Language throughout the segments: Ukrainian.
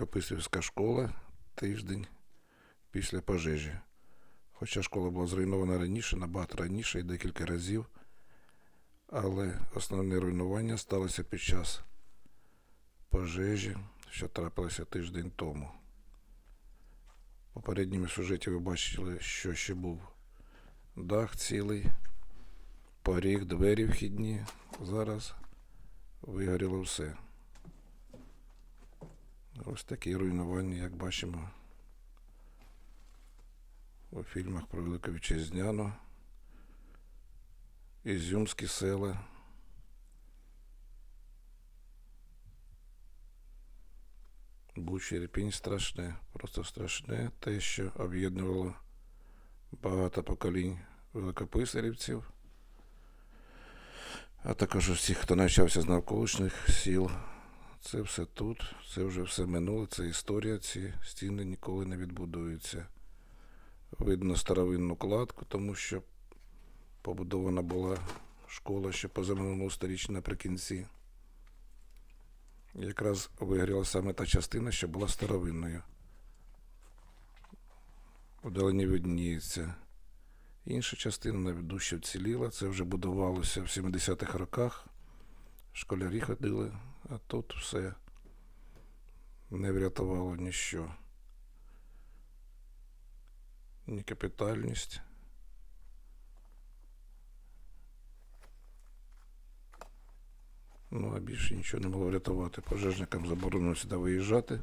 Великописівська школа тиждень після пожежі. Хоча школа була зруйнована раніше, набагато раніше і декілька разів, але основне руйнування сталося під час пожежі, що трапилося тиждень тому. В попередньому сюжеті ви бачили, що ще був дах цілий, поріг, двері вхідні. Зараз вигоріло все. Ось такі руйнування, як бачимо у фільмах про Велику Вітчизняну, Ізюмські села. Буч Ірпінь страшне, просто страшне те, що об'єднувало багато поколінь великописарівців, а також усіх, хто навчався з навколишніх сіл. Це все тут, це вже все минуле, це історія, ці стіни ніколи не відбудуються. Видно старовинну кладку, тому що побудована була школа ще позаминулого сторіччя наприкінці. Якраз вигоріла саме та частина, що була старовинною. Вдалині видніється. Інша частина навіть дужче вціліла. Це вже будувалося в 70-х роках. Школярі ходили, а тут все не врятувало ніщо. Ні капітальність. Ну, а більше нічого не могло врятувати. Пожежникам заборонено сюди виїжджати.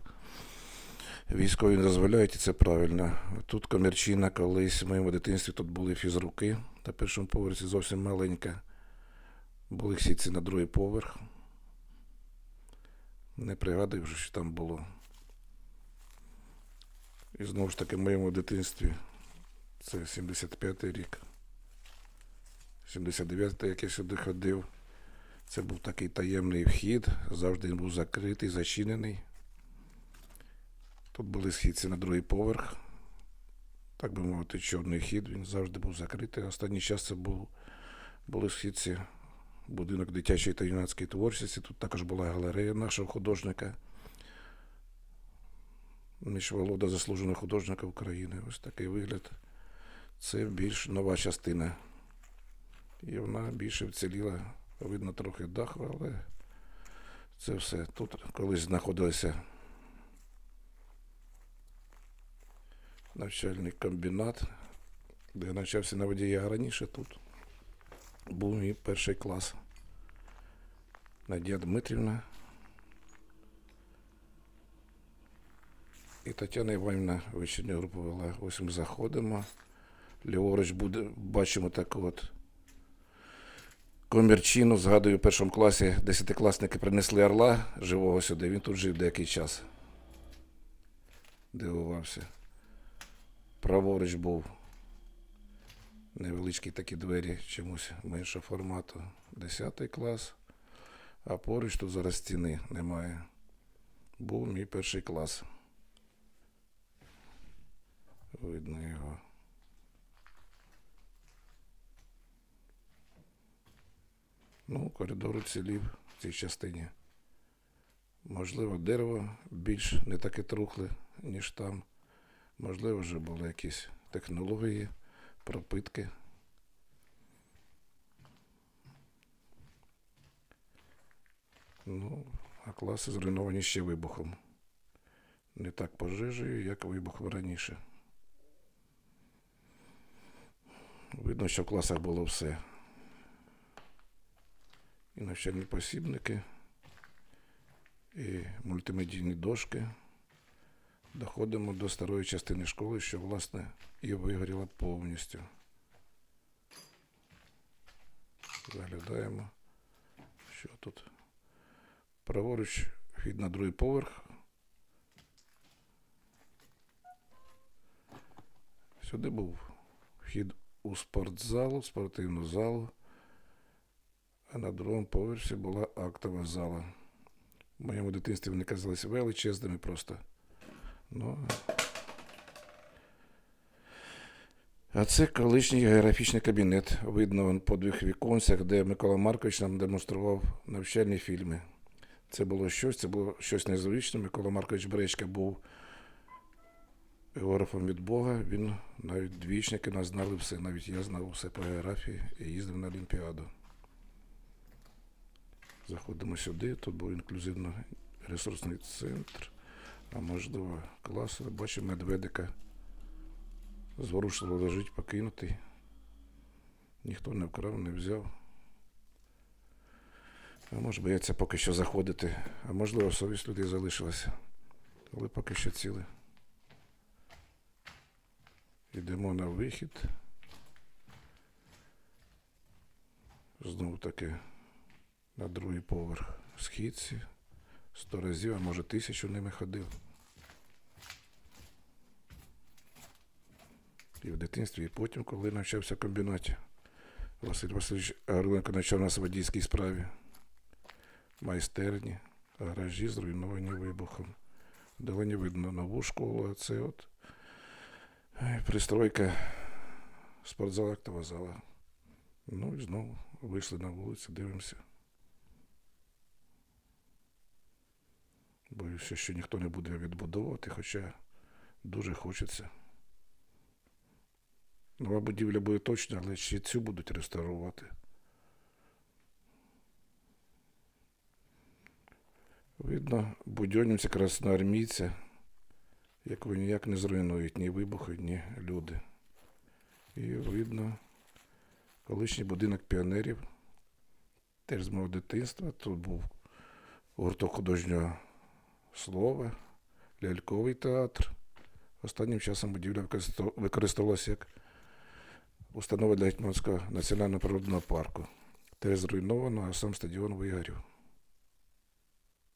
Військові не дозволяють, і це правильно. Тут комірчина, колись в моєму дитинстві тут були фізруки. На першому поверсі зовсім маленька. Були сітці на другий поверх. Не пригадую вже, що там було. І знову ж таки, в моєму дитинстві це 75-й рік. 79-й, як я сюди ходив. Це був такий таємний вхід, завжди він був закритий, зачинений. Тут були східці на другий поверх. Так би мовити, чорний хід, він завжди був закритий. Останній час це був, були східці будинок дитячої та юнацької творчості. Тут також була галерея нашого художника. Міжволода заслуженого художника України. Ось такий вигляд. Це більш нова частина. І вона більше вціліла. Видно трохи даху, але це все. Тут колись знаходилися навчальний комбінат, де я навчався на водія раніше тут. Був мій перший клас. Надія Дмитрівна і Тетяна Іванівна вечірню групу вела. Ось ми заходимо. Ліворуч буде, бачимо таку от комірчину. Згадую, в першому класі десятикласники принесли орла живого сюди. Він тут жив деякий час. Дивувався. Праворуч був невеличкі такі двері чомусь меншого формату. Десятий клас. А поруч тут зараз стіни немає. Був мій перший клас. Видно його. Ну, коридор уцілів в цій частині. Можливо, дерево більш не таке трухле, ніж там. Можливо, вже були якісь технології, пропитки. Ну, а класи зруйновані ще вибухом. Не так пожежею, як вибухом раніше. Видно, що в класах було все. І навчальні посібники, і мультимедійні дошки. Доходимо до старої частини школи, що, власне, і вигоріла повністю. Заглядаємо, що тут. Праворуч вхід на другий поверх. Сюди був вхід у спортзалу, спортивну залу, а на другому поверсі була актова зала. В моєму дитинстві вони казалися величезними просто. Ну, а це колишній географічний кабінет. Видно по двох віконцях, де Микола Маркович нам демонстрував навчальні фільми. Це було щось, це було щось незвичне. Микола Маркович Бречка був географом від Бога. Він навіть двічники нас знали все. Навіть я знав все по географії і їздив на Олімпіаду. Заходимо сюди, тут був інклюзивно-ресурсний центр, а можливо клас. Бачимо медведика. Зворушливо лежить покинутий. Ніхто не вкрав, не взяв. А може бояться поки що заходити. А можливо, совість людей залишилася. Але поки що ціле. Йдемо на вихід. Знову таки на другий поверх східці. Сто разів, а може тисячу ними ходив. І в дитинстві, і потім, коли навчався в комбінаті. Василь Васильович Гарленко навчав нас в водійській справі. Майстерні, гаражі зруйновані вибухом. Далені видно нову школу, а це от пристройка спортзал актова зала. Ну і знову вийшли на вулицю, дивимося. Боюся, що ніхто не буде відбудовувати, хоча дуже хочеться. Нова будівля буде точно, але ще цю будуть реставрувати. Видно, будьонівця красноармійця, якого ніяк не зруйнують ні вибухи, ні люди. І видно колишній будинок піонерів, теж з мого дитинства. Тут був гурток художнього слова, ляльковий театр. Останнім часом будівля використовувалася як установа для Гетьманського національного природного парку. Те зруйновано, а сам стадіон вигорів.